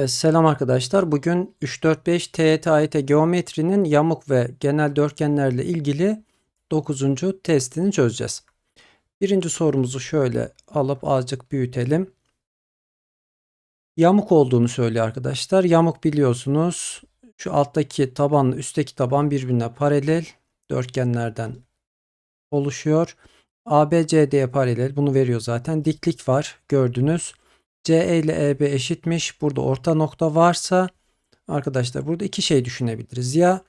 E, Selam arkadaşlar. Bugün 3-4-5 TYT AYT geometrinin yamuk ve genel dörtgenlerle ilgili 9. testini çözeceğiz. Birinci sorumuzu şöyle alıp azıcık büyütelim. Yamuk olduğunu söylüyor arkadaşlar. Yamuk biliyorsunuz şu alttaki tabanla üstteki taban birbirine paralel dörtgenlerden oluşuyor. ABCD'ye paralel bunu veriyor zaten. Diklik var gördünüz. CE ile EB eşitmiş. Burada orta nokta varsa arkadaşlar burada iki şey düşünebiliriz. Ya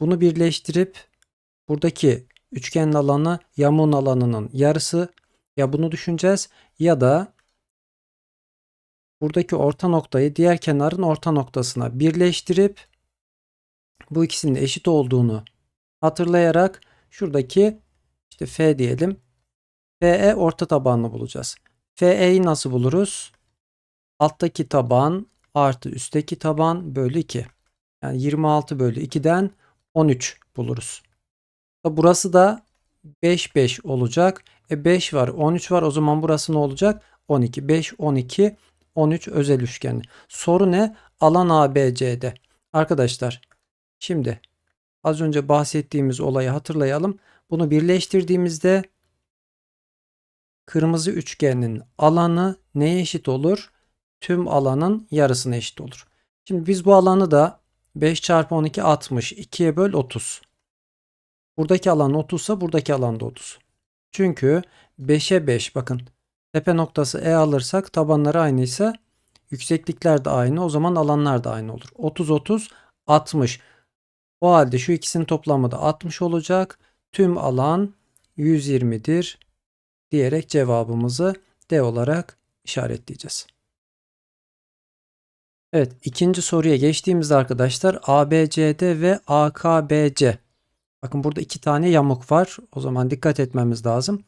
bunu birleştirip buradaki üçgenin alanı yamuğun alanının yarısı ya bunu düşüneceğiz ya da buradaki orta noktayı diğer kenarın orta noktasına birleştirip bu ikisinin eşit olduğunu hatırlayarak şuradaki işte F diyelim. FE orta tabanını bulacağız. FE'yi nasıl buluruz? Alttaki taban artı üstteki taban bölü 2. Yani 26 bölü 2'den 13 buluruz. Burası da 5 5 olacak. E 5 var 13 var o zaman burası ne olacak? 12 5 12 13 özel üçgen. Soru ne? Alan ABCD. Arkadaşlar şimdi az önce bahsettiğimiz olayı hatırlayalım. Bunu birleştirdiğimizde kırmızı üçgenin alanı neye eşit olur? Tüm alanın yarısına eşit olur. Şimdi biz bu alanı da 5 çarpı 12 60. 2'ye böl 30. Buradaki alan 30 ise buradaki alan da 30. Çünkü 5'e 5 bakın. Tepe noktası E alırsak tabanları aynıysa yükseklikler de aynı. O zaman alanlar da aynı olur. 30 30 60. O halde şu ikisinin toplamı da 60 olacak. Tüm alan 120'dir diyerek cevabımızı D olarak işaretleyeceğiz. Evet ikinci soruya geçtiğimizde arkadaşlar ABCD ve AKBC. Bakın burada iki tane yamuk var. O zaman dikkat etmemiz lazım.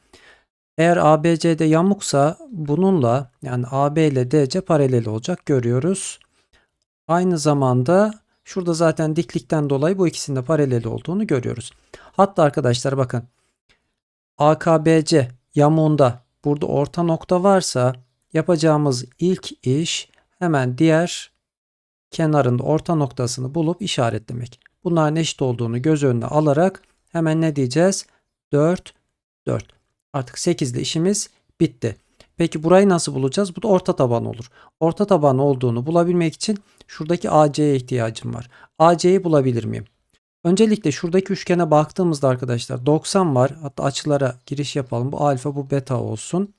Eğer ABCD yamuksa bununla yani AB ile DC paralel olacak görüyoruz. Aynı zamanda şurada zaten diklikten dolayı bu ikisinin de paralel olduğunu görüyoruz. Hatta arkadaşlar bakın AKBC yamuğunda burada orta nokta varsa yapacağımız ilk iş hemen diğer kenarında orta noktasını bulup işaretlemek. Bunların eşit olduğunu göz önüne alarak hemen ne diyeceğiz? 4, 4. Artık 8 ile işimiz bitti. Peki burayı nasıl bulacağız? Bu da orta taban olur. Orta taban olduğunu bulabilmek için şuradaki AC'ye ihtiyacım var. AC'yi bulabilir miyim? Öncelikle şuradaki üçgene baktığımızda arkadaşlar 90 var. Hatta açılara giriş yapalım. Bu alfa bu beta olsun.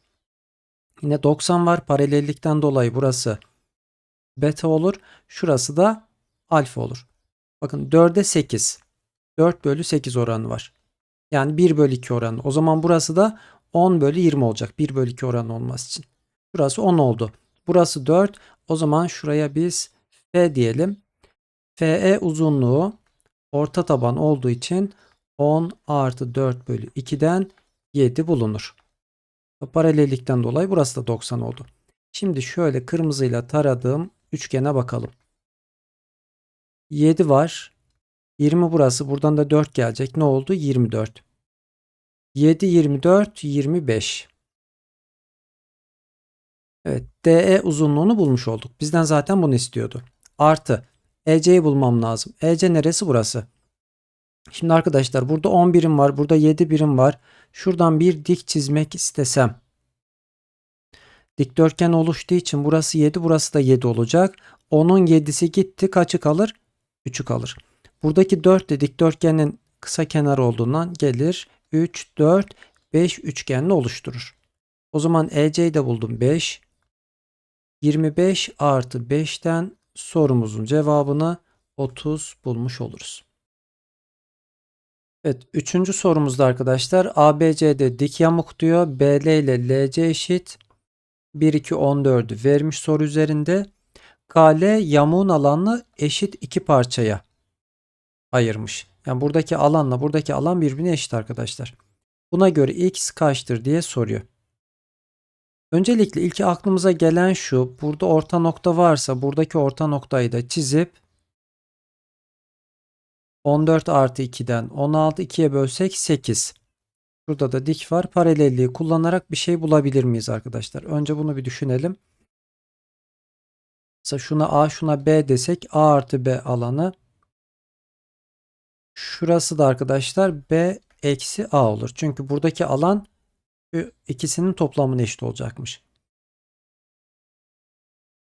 Yine 90 var. Paralellikten dolayı burası beta olur. Şurası da alfa olur. Bakın 4'e 8. 4 bölü 8 oranı var. Yani 1 bölü 2 oranı. O zaman burası da 10 bölü 20 olacak. 1 bölü 2 oranı olması için. Burası 10 oldu. Burası 4. O zaman şuraya biz F diyelim. FE uzunluğu orta taban olduğu için 10 artı 4 bölü 2'den 7 bulunur. Paralellikten dolayı burası da 90 oldu. Şimdi şöyle kırmızıyla taradığım üçgene bakalım. 7 var. 20 burası. Buradan da 4 gelecek. Ne oldu? 24. 7, 24, 25. Evet. DE uzunluğunu bulmuş olduk. Bizden zaten bunu istiyordu. Artı. EC'yi bulmam lazım. EC neresi burası? Şimdi arkadaşlar burada 10 birim var. Burada 7 birim var. Şuradan bir dik çizmek istesem. Dikdörtgen oluştuğu için burası 7 burası da 7 olacak. 10'un 7'si gitti. Kaçı kalır? 3'ü kalır. Buradaki 4 de dikdörtgenin kısa kenarı olduğundan gelir. 3, 4, 5 üçgenini oluşturur. O zaman EC'yi de buldum 5. 25 artı 5'ten sorumuzun cevabını 30 bulmuş oluruz. Evet, üçüncü sorumuzda arkadaşlar ABC'de dik yamuk diyor. BL ile LC eşit. 1, 2, 14'ü vermiş soru üzerinde. KL yamuğun alanını eşit iki parçaya ayırmış. Yani buradaki alanla buradaki alan birbirine eşit arkadaşlar. Buna göre x kaçtır diye soruyor. Öncelikle ilk aklımıza gelen şu. Burada orta nokta varsa buradaki orta noktayı da çizip 14 artı 2'den 16 2'ye bölsek 8. Burada da dik var. Paralelliği kullanarak bir şey bulabilir miyiz arkadaşlar? Önce bunu bir düşünelim. Mesela şuna A şuna B desek A artı B alanı. Şurası da arkadaşlar B eksi A olur. Çünkü buradaki alan ikisinin toplamına eşit olacakmış.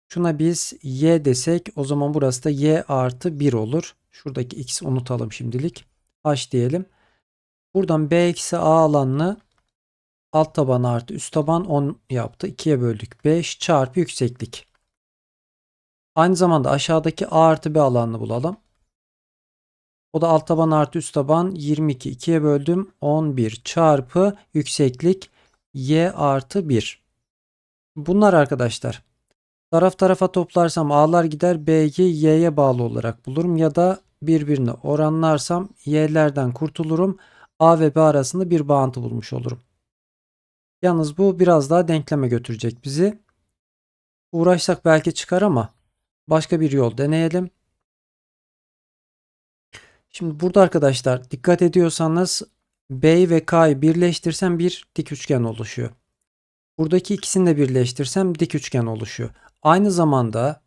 Şuna biz y desek o zaman burası da y artı 1 olur. Şuradaki x unutalım şimdilik. h diyelim. Buradan b eksi a alanını alt taban artı üst taban 10 yaptı. 2'ye böldük. 5 çarpı yükseklik. Aynı zamanda aşağıdaki a artı b alanını bulalım. O da alt taban artı üst taban 22. 2'ye böldüm. 11 çarpı yükseklik y artı 1. Bunlar arkadaşlar Taraf tarafa toplarsam a'lar gider b'yi y'ye bağlı olarak bulurum ya da birbirine oranlarsam y'lerden kurtulurum. A ve B arasında bir bağıntı bulmuş olurum. Yalnız bu biraz daha denkleme götürecek bizi. Uğraşsak belki çıkar ama başka bir yol deneyelim. Şimdi burada arkadaşlar dikkat ediyorsanız B ve K'yı birleştirsem bir dik üçgen oluşuyor. Buradaki ikisini de birleştirsem dik üçgen oluşuyor. Aynı zamanda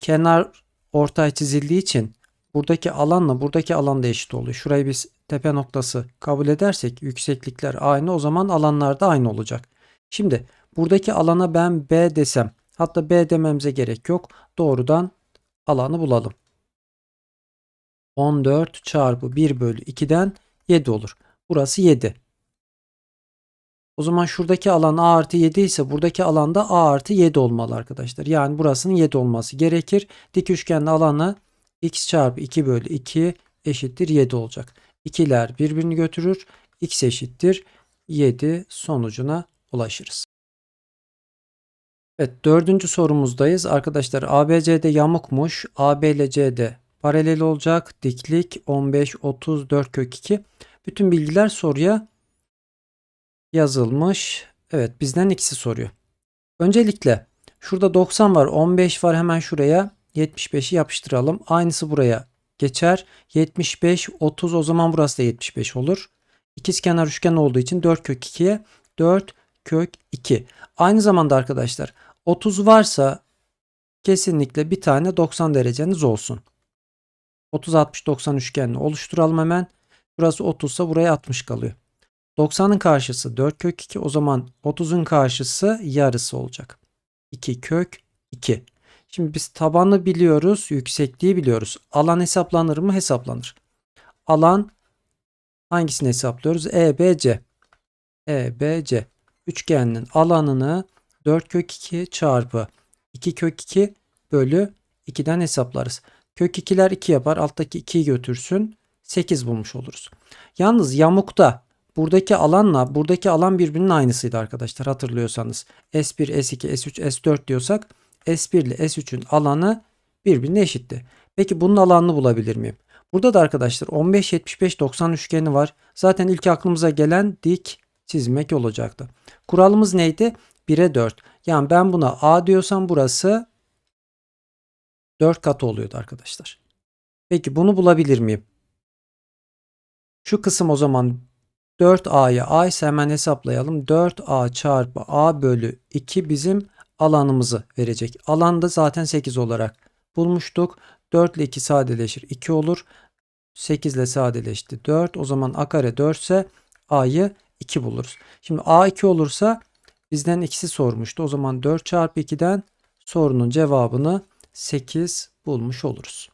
kenar ortay çizildiği için buradaki alanla buradaki alan da eşit oluyor. Şurayı biz tepe noktası kabul edersek yükseklikler aynı o zaman alanlar da aynı olacak. Şimdi buradaki alana ben B desem hatta B dememize gerek yok. Doğrudan alanı bulalım. 14 çarpı 1 bölü 2'den 7 olur. Burası 7. O zaman şuradaki alan a artı 7 ise buradaki alanda a artı 7 olmalı arkadaşlar. Yani burasının 7 olması gerekir. Dik üçgenin alanı x çarpı 2 bölü 2 eşittir 7 olacak. İkiler birbirini götürür. x eşittir 7 sonucuna ulaşırız. Evet dördüncü sorumuzdayız. Arkadaşlar ABCD yamukmuş. AB ile CD paralel olacak. Diklik 15, 30, 4 kök 2. Bütün bilgiler soruya yazılmış. Evet bizden ikisi soruyor. Öncelikle şurada 90 var 15 var hemen şuraya 75'i yapıştıralım. Aynısı buraya geçer. 75 30 o zaman burası da 75 olur. İkizkenar üçgen olduğu için 4 kök 2'ye 4 kök 2. Aynı zamanda arkadaşlar 30 varsa kesinlikle bir tane 90 dereceniz olsun. 30 60 90 üçgenini oluşturalım hemen. Burası 30 ise buraya 60 kalıyor. 90'ın karşısı 4 kök 2 o zaman 30'un karşısı yarısı olacak. 2 kök 2. Şimdi biz tabanı biliyoruz, yüksekliği biliyoruz. Alan hesaplanır mı? Hesaplanır. Alan hangisini hesaplıyoruz? EBC. EBC. Üçgenin alanını 4 kök 2 çarpı 2 kök 2 bölü 2'den hesaplarız. Kök 2'ler 2 yapar. Alttaki 2'yi götürsün. 8 bulmuş oluruz. Yalnız yamukta Buradaki alanla buradaki alan birbirinin aynısıydı arkadaşlar hatırlıyorsanız. S1, S2, S3, S4 diyorsak S1 ile S3'ün alanı birbirine eşitti. Peki bunun alanını bulabilir miyim? Burada da arkadaşlar 15, 75, 90 üçgeni var. Zaten ilk aklımıza gelen dik çizmek olacaktı. Kuralımız neydi? 1'e 4. Yani ben buna A diyorsam burası 4 katı oluyordu arkadaşlar. Peki bunu bulabilir miyim? Şu kısım o zaman 4a'ya a ise hemen hesaplayalım. 4a çarpı a bölü 2 bizim alanımızı verecek. Alanda zaten 8 olarak bulmuştuk. 4 ile 2 sadeleşir 2 olur. 8 ile sadeleşti 4. O zaman a kare 4 ise a'yı 2 buluruz. Şimdi a 2 olursa bizden x'i sormuştu. O zaman 4 çarpı 2'den sorunun cevabını 8 bulmuş oluruz.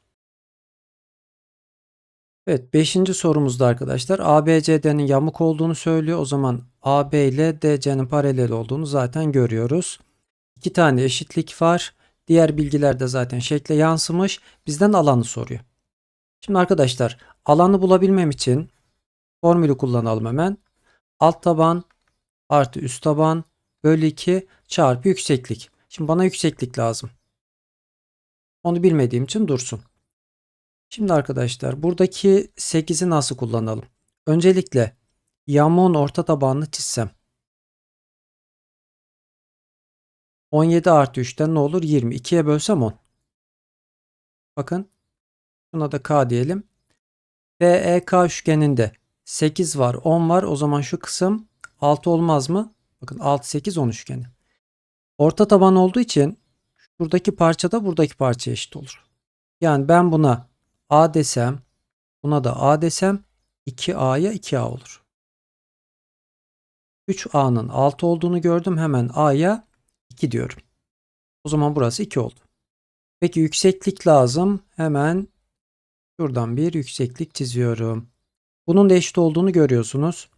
Evet 5. sorumuzda arkadaşlar ABCD'nin yamuk olduğunu söylüyor. O zaman AB ile DC'nin paralel olduğunu zaten görüyoruz. İki tane eşitlik var. Diğer bilgiler de zaten şekle yansımış. Bizden alanı soruyor. Şimdi arkadaşlar alanı bulabilmem için formülü kullanalım hemen. Alt taban artı üst taban bölü 2 çarpı yükseklik. Şimdi bana yükseklik lazım. Onu bilmediğim için dursun. Şimdi arkadaşlar buradaki 8'i nasıl kullanalım? Öncelikle yamuğun orta tabanını çizsem. 17 artı 3'ten ne olur? 20. 2'ye bölsem 10. Bakın. Buna da K diyelim. BEK üçgeninde 8 var 10 var. O zaman şu kısım 6 olmaz mı? Bakın 6 8 10 üçgeni. Orta taban olduğu için Buradaki parça da buradaki parça eşit olur. Yani ben buna A desem, buna da A desem 2A'ya 2A olur. 3A'nın 6 olduğunu gördüm. Hemen A'ya 2 diyorum. O zaman burası 2 oldu. Peki yükseklik lazım. Hemen şuradan bir yükseklik çiziyorum. Bunun da eşit olduğunu görüyorsunuz.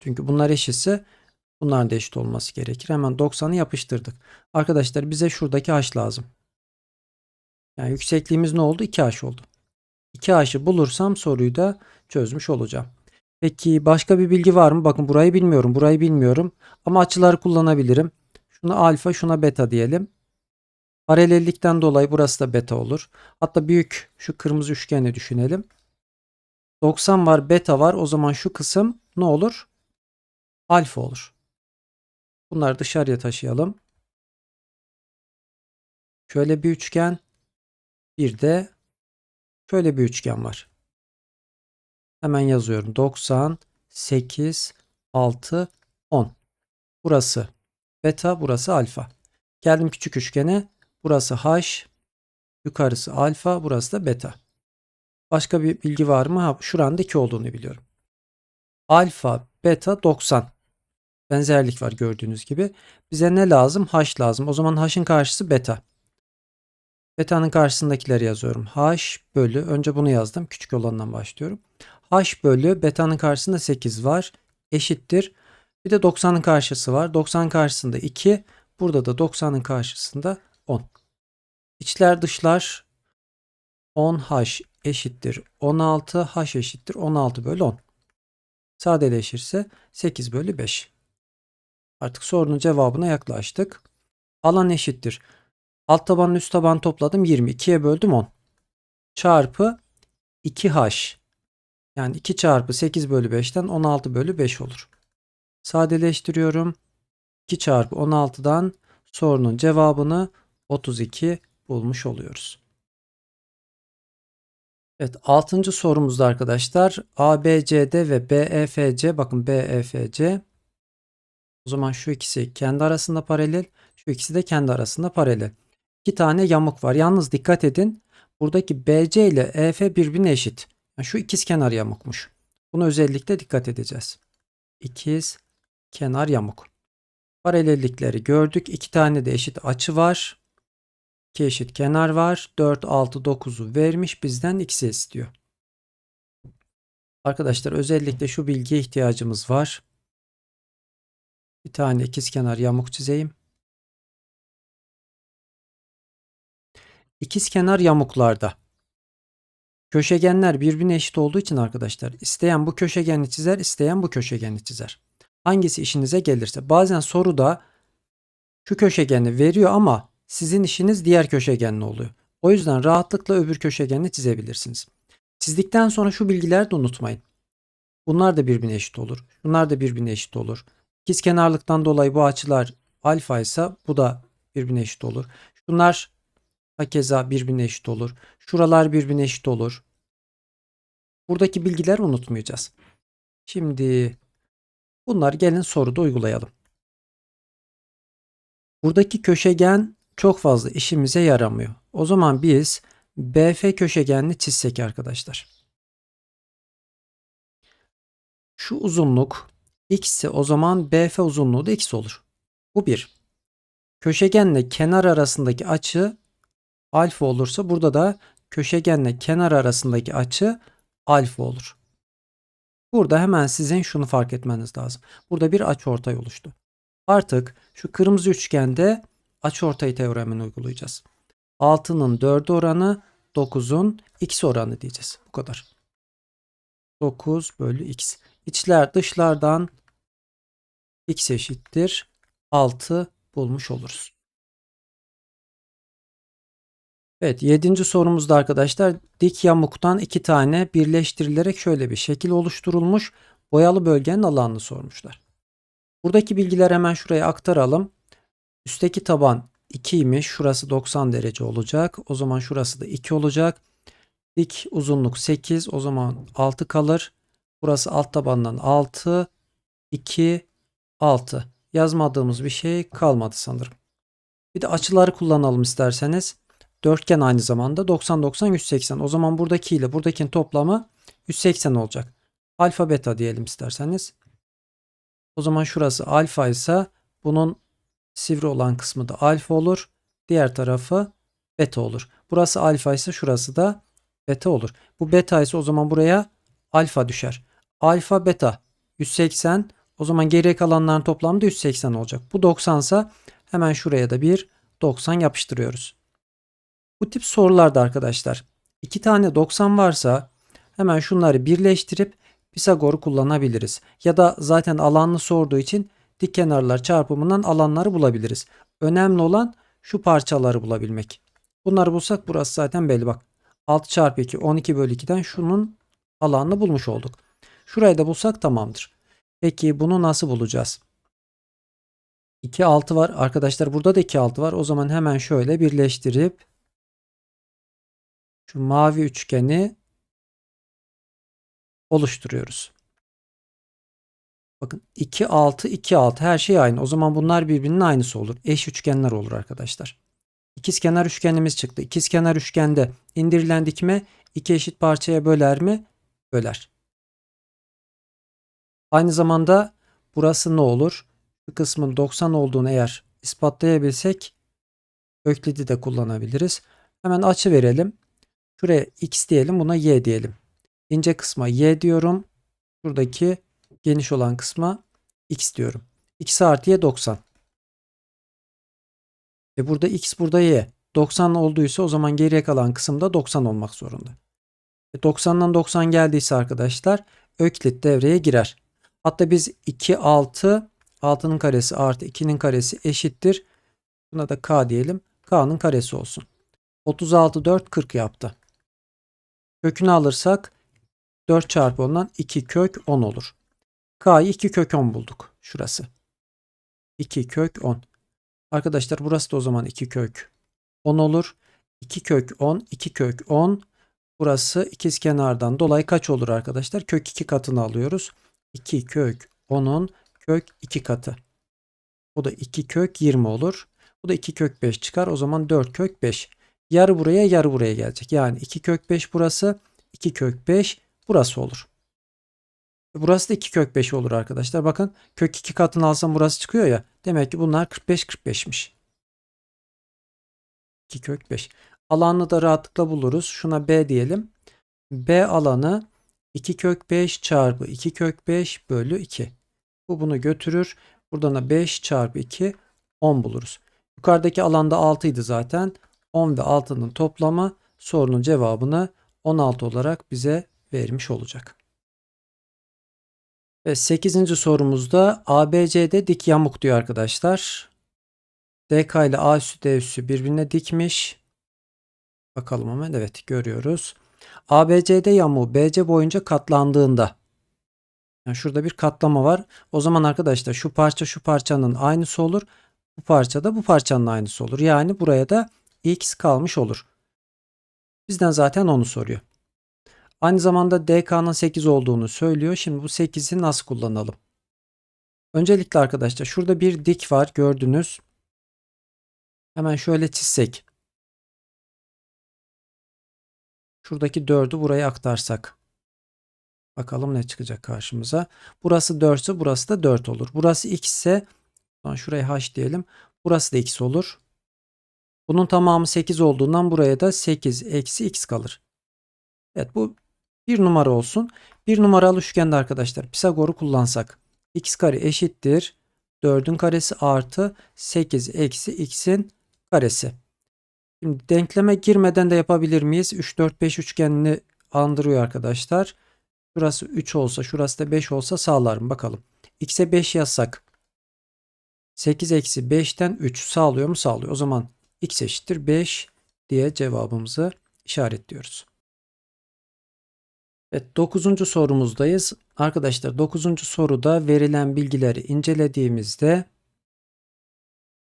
Çünkü bunlar eşitse bunların da eşit olması gerekir. Hemen 90'ı yapıştırdık. Arkadaşlar bize şuradaki h lazım. Yani yüksekliğimiz ne oldu? 2h oldu. 2h'ı bulursam soruyu da çözmüş olacağım. Peki başka bir bilgi var mı? Bakın burayı bilmiyorum, burayı bilmiyorum. Ama açıları kullanabilirim. Şuna alfa, şuna beta diyelim. Paralellikten dolayı burası da beta olur. Hatta büyük şu kırmızı üçgeni düşünelim. 90 var, beta var. O zaman şu kısım ne olur? Alfa olur. Bunları dışarıya taşıyalım. Şöyle bir üçgen. Bir de şöyle bir üçgen var. Hemen yazıyorum. 90, 8, 6, 10. Burası beta, burası alfa. Geldim küçük üçgene. Burası h, yukarısı alfa, burası da beta. Başka bir bilgi var mı? Ha, şuranda 2 olduğunu biliyorum. Alfa, beta 90. Benzerlik var gördüğünüz gibi. Bize ne lazım? H lazım. O zaman H'ın karşısı beta. Beta'nın karşısındakileri yazıyorum. H bölü, önce bunu yazdım. Küçük olandan başlıyorum. H bölü beta'nın karşısında 8 var. Eşittir. Bir de 90'ın karşısı var. 90 karşısında 2. Burada da 90'ın karşısında 10. İçler dışlar 10H eşittir 16. H eşittir 16 bölü 10. Sadeleşirse 8 bölü 5. Artık sorunun cevabına yaklaştık. Alan eşittir. Alt tabanın üst taban topladım 20. 2'ye böldüm 10. Çarpı 2H. Yani 2 çarpı 8 bölü 5'ten 16 bölü 5 olur. Sadeleştiriyorum. 2 çarpı 16'dan sorunun cevabını 32 bulmuş oluyoruz. Evet 6. sorumuzda arkadaşlar ABCD ve BEFC bakın BEFC o zaman şu ikisi kendi arasında paralel şu ikisi de kendi arasında paralel. İki tane yamuk var. Yalnız dikkat edin buradaki BC ile EF birbirine eşit. Yani şu ikiz kenar yamukmuş. Bunu özellikle dikkat edeceğiz. İkiz kenar yamuk. Paralellikleri gördük. İki tane de eşit açı var. 2 eşit kenar var. 4, 6, 9'u vermiş. Bizden x'i istiyor. Arkadaşlar özellikle şu bilgiye ihtiyacımız var. Bir tane ikizkenar yamuk çizeyim. İkizkenar yamuklarda köşegenler birbirine eşit olduğu için arkadaşlar isteyen bu köşegeni çizer, isteyen bu köşegeni çizer. Hangisi işinize gelirse. Bazen soruda şu köşegeni veriyor ama sizin işiniz diğer köşegenli oluyor. O yüzden rahatlıkla öbür köşegenini çizebilirsiniz. Çizdikten sonra şu bilgileri de unutmayın. Bunlar da birbirine eşit olur. Bunlar da birbirine eşit olur. İkiz kenarlıktan dolayı bu açılar alfa ise bu da birbirine eşit olur. Şunlar hakeza birbirine eşit olur. Şuralar birbirine eşit olur. Buradaki bilgileri unutmayacağız. Şimdi bunlar gelin soruda uygulayalım. Buradaki köşegen çok fazla işimize yaramıyor. O zaman biz BF köşegenini çizsek arkadaşlar. Şu uzunluk x ise o zaman BF uzunluğu da x olur. Bu bir. Köşegenle kenar arasındaki açı alfa olursa burada da köşegenle kenar arasındaki açı alfa olur. Burada hemen sizin şunu fark etmeniz lazım. Burada bir açıortay oluştu. Artık şu kırmızı üçgende açıortay teoremini uygulayacağız. 6'nın 4 oranı 9'un x oranı diyeceğiz. Bu kadar. 9 bölü x. İçler dışlardan x eşittir 6 bulmuş oluruz. Evet 7. sorumuzda arkadaşlar dik yamuktan iki tane birleştirilerek şöyle bir şekil oluşturulmuş boyalı bölgenin alanını sormuşlar. Buradaki bilgiler hemen şuraya aktaralım. Üstteki taban 2'ymiş. Şurası 90 derece olacak. O zaman şurası da 2 olacak. Dik uzunluk 8. O zaman 6 kalır. Burası alt tabandan 6, 2, 6. Yazmadığımız bir şey kalmadı sanırım. Bir de açıları kullanalım isterseniz. Dörtgen aynı zamanda 90 90 180. O zaman buradaki ile buradakinin toplamı 180 olacak. Alfa beta diyelim isterseniz. O zaman şurası alfa ise bunun sivri olan kısmı da alfa olur. Diğer tarafı beta olur. Burası alfa ise şurası da beta olur. Bu beta ise o zaman buraya alfa düşer. Alfa beta 180 o zaman geriye kalanların toplamı da 180 olacak. Bu 90 ise hemen şuraya da bir 90 yapıştırıyoruz. Bu tip sorularda arkadaşlar iki tane 90 varsa hemen şunları birleştirip Pisagor'u kullanabiliriz. Ya da zaten alanlı sorduğu için dik kenarlar çarpımından alanları bulabiliriz. Önemli olan şu parçaları bulabilmek. Bunları bulsak burası zaten belli bak. 6 çarpı 2 12 bölü 2'den şunun alanını bulmuş olduk. Şurayı da bulsak tamamdır. Peki bunu nasıl bulacağız? 2 6 var. Arkadaşlar burada da 2 6 var. O zaman hemen şöyle birleştirip şu mavi üçgeni oluşturuyoruz. Bakın 2 6 2 6 her şey aynı. O zaman bunlar birbirinin aynısı olur. Eş üçgenler olur arkadaşlar. İkizkenar üçgenimiz çıktı. İkizkenar üçgende indirilen dikme iki eşit parçaya böler mi? Böler. Aynı zamanda burası ne olur? Bu kısmın 90 olduğunu eğer ispatlayabilsek Öklid'i de kullanabiliriz. Hemen açı verelim. Şuraya x diyelim buna y diyelim. İnce kısma y diyorum. Şuradaki geniş olan kısma x diyorum. x artı y 90. E burada x burada y. 90 olduysa o zaman geriye kalan kısımda 90 olmak zorunda. E 90'dan 90 geldiyse arkadaşlar Öklit devreye girer. Hatta biz 2 6 6'nın karesi artı 2'nin karesi eşittir. Buna da k diyelim. k'nın karesi olsun. 36 4 40 yaptı. Kökünü alırsak 4 çarpı 10'dan 2 kök 10 olur. K'yı 2 kök 10 bulduk. Şurası. 2 kök 10. Arkadaşlar burası da o zaman 2 kök 10 olur. 2 kök 10, 2 kök 10. Burası ikiz kenardan dolayı kaç olur arkadaşlar? Kök 2 katını alıyoruz. 2 kök 10'un kök 2 katı. Bu da 2 kök 20 olur. Bu da 2 kök 5 çıkar. O zaman 4 kök 5. Yarı buraya yarı buraya gelecek. Yani 2 kök 5 burası. 2 kök 5 burası olur. Burası da 2 kök 5 olur arkadaşlar. Bakın kök 2 katını alsam burası çıkıyor ya. Demek ki bunlar 45 45'miş. 2 kök 5. Alanını da rahatlıkla buluruz. Şuna B diyelim. B alanı 2 kök 5 çarpı 2 kök 5 bölü 2. Bu bunu götürür. Buradan da 5 çarpı 2 10 buluruz. Yukarıdaki alanda 6 idi zaten. 10 ve 6'nın toplamı sorunun cevabını 16 olarak bize vermiş olacak. Ve 8. sorumuzda ABC'de dik yamuk diyor arkadaşlar. DK ile A üssü D üssü birbirine dikmiş. Bakalım hemen evet görüyoruz. ABCD yamuğu BC boyunca katlandığında yani şurada bir katlama var. O zaman arkadaşlar şu parça şu parçanın aynısı olur. Bu parça da bu parçanın aynısı olur. Yani buraya da x kalmış olur. Bizden zaten onu soruyor. Aynı zamanda DK'nın 8 olduğunu söylüyor. Şimdi bu 8'i nasıl kullanalım? Öncelikle arkadaşlar şurada bir dik var gördünüz. Hemen şöyle çizsek. Şuradaki 4'ü buraya aktarsak. Bakalım ne çıkacak karşımıza. Burası 4 ise burası da 4 olur. Burası x ise şuraya h diyelim. Burası da x olur. Bunun tamamı 8 olduğundan buraya da 8 eksi x kalır. Evet bu bir numara olsun. Bir numaralı üçgende arkadaşlar Pisagor'u kullansak. x kare eşittir. 4'ün karesi artı 8 eksi x'in karesi. Şimdi denkleme girmeden de yapabilir miyiz? 3, 4, 5 üçgenini andırıyor arkadaşlar. Şurası 3 olsa şurası da 5 olsa sağlarım. Bakalım. X'e 5 yazsak 8 eksi 5'ten 3 sağlıyor mu? Sağlıyor. O zaman x eşittir 5 diye cevabımızı işaretliyoruz. Evet 9. sorumuzdayız. Arkadaşlar 9. soruda verilen bilgileri incelediğimizde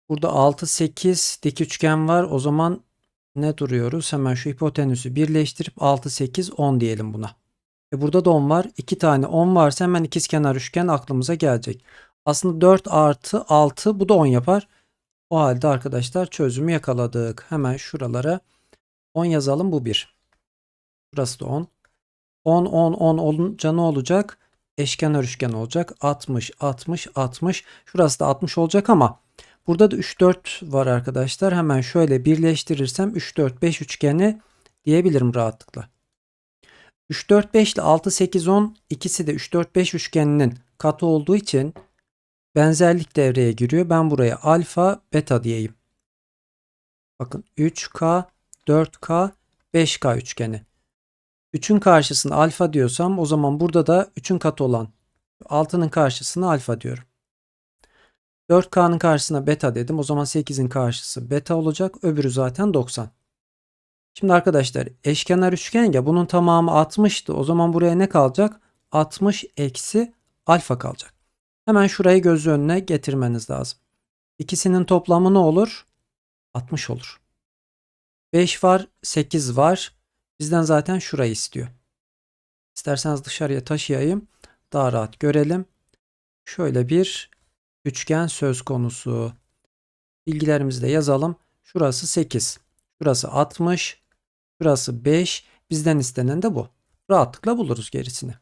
burada 6 8 dik üçgen var. O zaman ne duruyoruz? Hemen şu hipotenüsü birleştirip 6 8 10 diyelim buna. E burada da 10 var. 2 tane 10 varsa hemen ikizkenar üçgen aklımıza gelecek. Aslında 4 artı 6 bu da 10 yapar. O halde arkadaşlar çözümü yakaladık. Hemen şuralara 10 yazalım bu 1. Burası da 10. 10 10 10 olunca ne olacak? Eşkenar üçgen olacak. 60 60 60. Şurası da 60 olacak ama burada da 3 4 var arkadaşlar. Hemen şöyle birleştirirsem 3 4 5 üçgeni diyebilirim rahatlıkla. 3 4 5 ile 6 8 10 ikisi de 3 4 5 üçgeninin katı olduğu için benzerlik devreye giriyor. Ben buraya alfa beta diyeyim. Bakın 3K 4K 5K üçgeni. 3'ün karşısına alfa diyorsam o zaman burada da 3'ün katı olan 6'nın karşısına alfa diyorum. 4K'nın karşısına beta dedim. O zaman 8'in karşısı beta olacak. Öbürü zaten 90. Şimdi arkadaşlar eşkenar üçgen ya bunun tamamı 60'tı. O zaman buraya ne kalacak? 60 eksi alfa kalacak. Hemen şurayı göz önüne getirmeniz lazım. İkisinin toplamı ne olur? 60 olur. 5 var, 8 var. Bizden zaten şurayı istiyor. İsterseniz dışarıya taşıyayım. Daha rahat görelim. Şöyle bir üçgen söz konusu. Bilgilerimizi de yazalım. Şurası 8. Şurası 60. Şurası 5. Bizden istenen de bu. Rahatlıkla buluruz gerisini.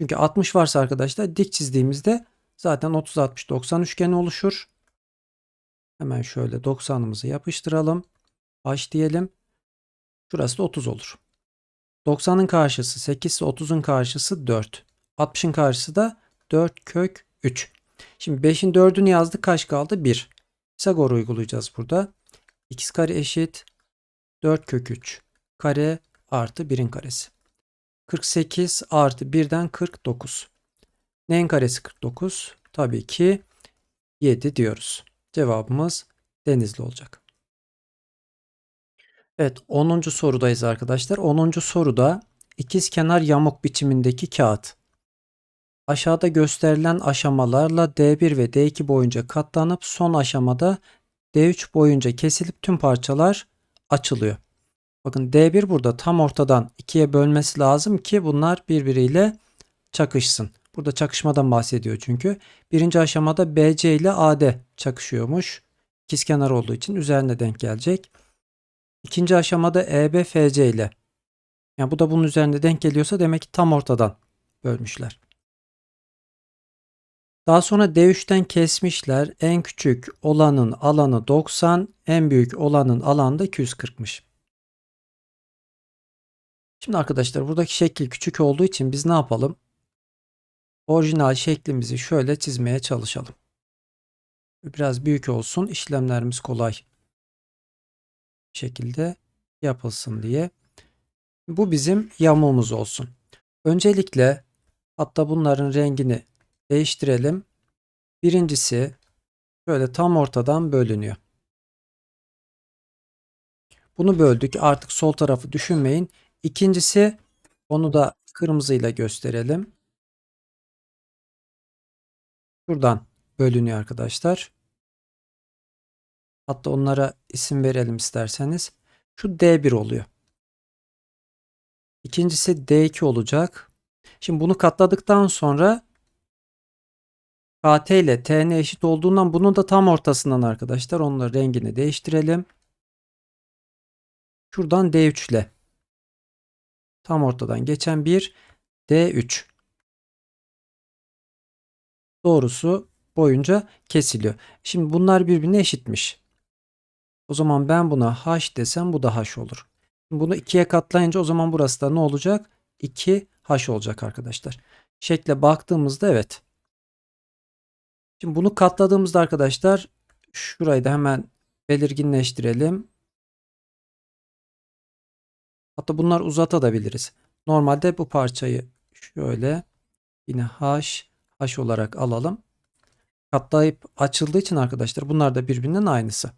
Çünkü 60 varsa arkadaşlar dik çizdiğimizde zaten 30 60 90 üçgeni oluşur. Hemen şöyle 90'ımızı yapıştıralım. H diyelim. Şurası da 30 olur. 90'ın karşısı 8 ise 30'un karşısı 4. 60'ın karşısı da 4 kök 3. Şimdi 5'in 4'ünü yazdık. Kaç kaldı? 1. Pisagor uygulayacağız burada. x kare eşit 4 kök 3 kare artı 1'in karesi. 48 artı 1'den 49. Neyin karesi 49? Tabii ki 7 diyoruz. Cevabımız Denizli olacak. Evet 10. sorudayız arkadaşlar. 10. soruda ikiz kenar yamuk biçimindeki kağıt. Aşağıda gösterilen aşamalarla D1 ve D2 boyunca katlanıp son aşamada D3 boyunca kesilip tüm parçalar açılıyor. Bakın D1 burada tam ortadan ikiye bölmesi lazım ki bunlar birbiriyle çakışsın. Burada çakışmadan bahsediyor çünkü. Birinci aşamada BC ile AD çakışıyormuş. İkizkenar olduğu için üzerine denk gelecek. İkinci aşamada EB FC ile. Yani bu da bunun üzerinde denk geliyorsa demek ki tam ortadan bölmüşler. Daha sonra D3'ten kesmişler. En küçük olanın alanı 90, en büyük olanın alanı da 240'mış. Şimdi arkadaşlar buradaki şekil küçük olduğu için biz ne yapalım? Orijinal şeklimizi şöyle çizmeye çalışalım. Biraz büyük olsun işlemlerimiz kolay şekilde yapılsın diye. Bu bizim yamuğumuz olsun. Öncelikle hatta bunların rengini değiştirelim. Birincisi şöyle tam ortadan bölünüyor. Bunu böldük. Artık sol tarafı düşünmeyin. İkincisi onu da kırmızıyla gösterelim. Şuradan bölünüyor arkadaşlar. Hatta onlara isim verelim isterseniz. Şu D1 oluyor. İkincisi D2 olacak. Şimdi bunu katladıktan sonra KT ile TN eşit olduğundan bunun da tam ortasından arkadaşlar onların rengini değiştirelim. Şuradan D3 ile tam ortadan geçen bir D3 doğrusu boyunca kesiliyor. Şimdi bunlar birbirine eşitmiş. O zaman ben buna h desem bu da h olur. Bunu 2'ye katlayınca o zaman burası da ne olacak? 2h olacak arkadaşlar. Şekle baktığımızda evet. Şimdi bunu katladığımızda arkadaşlar şurayı da hemen belirginleştirelim. Hatta bunlar uzatabiliriz. Normalde bu parçayı şöyle yine h h olarak alalım. Katlayıp açıldığı için arkadaşlar bunlar da birbirinin aynısı.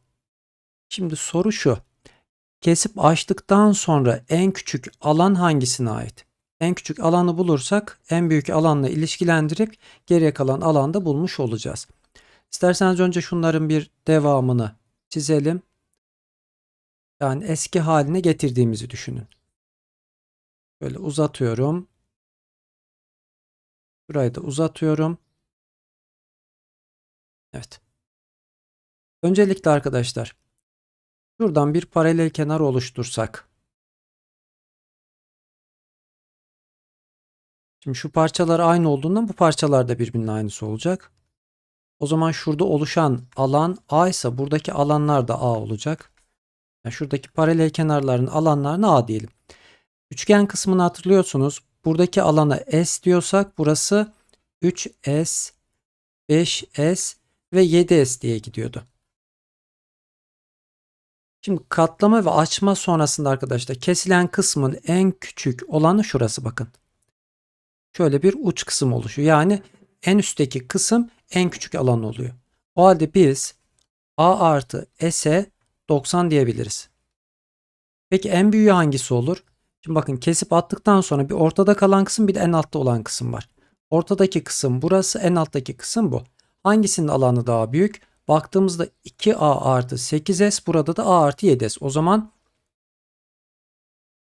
Şimdi soru şu. Kesip açtıktan sonra en küçük alan hangisine ait? En küçük alanı bulursak en büyük alanla ilişkilendirip geriye kalan alanda bulmuş olacağız. İsterseniz önce şunların bir devamını çizelim. Yani eski haline getirdiğimizi düşünün. Böyle uzatıyorum. Burayı da uzatıyorum. Evet. Öncelikle arkadaşlar şuradan bir paralel kenar oluştursak. Şimdi şu parçalar aynı olduğundan bu parçalar da birbirinin aynısı olacak. O zaman şurada oluşan alan A ise buradaki alanlar da A olacak. Yani şuradaki paralel kenarların alanlarına A diyelim. Üçgen kısmını hatırlıyorsunuz. Buradaki alana S diyorsak burası 3S, 5S ve 7S diye gidiyordu. Şimdi katlama ve açma sonrasında arkadaşlar kesilen kısmın en küçük olanı şurası bakın. Şöyle bir uç kısım oluşuyor. Yani en üstteki kısım en küçük alan oluyor. O halde biz A artı S'e 90 diyebiliriz. Peki en büyüğü hangisi olur? Şimdi bakın kesip attıktan sonra bir ortada kalan kısım bir de en altta olan kısım var. Ortadaki kısım burası en alttaki kısım bu. Hangisinin alanı daha büyük? Baktığımızda 2A artı 8S burada da A artı 7S. O zaman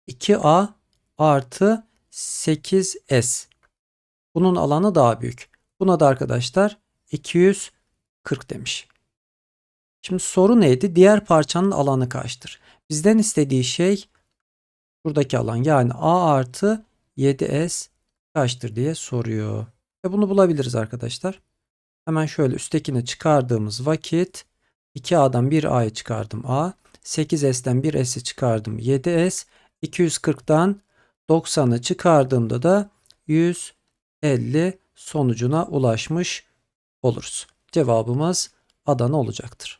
2A artı 8S. Bunun alanı daha büyük. Buna da arkadaşlar 240 demiş. Şimdi soru neydi? Diğer parçanın alanı kaçtır? Bizden istediği şey buradaki alan yani A artı 7S kaçtır diye soruyor. Ve bunu bulabiliriz arkadaşlar. Hemen şöyle üsttekini çıkardığımız vakit 2A'dan 1A'yı çıkardım A. 8S'ten 1S'i çıkardım 7S. 240'tan 90'ı çıkardığımda da 150 sonucuna ulaşmış oluruz. Cevabımız Adana olacaktır.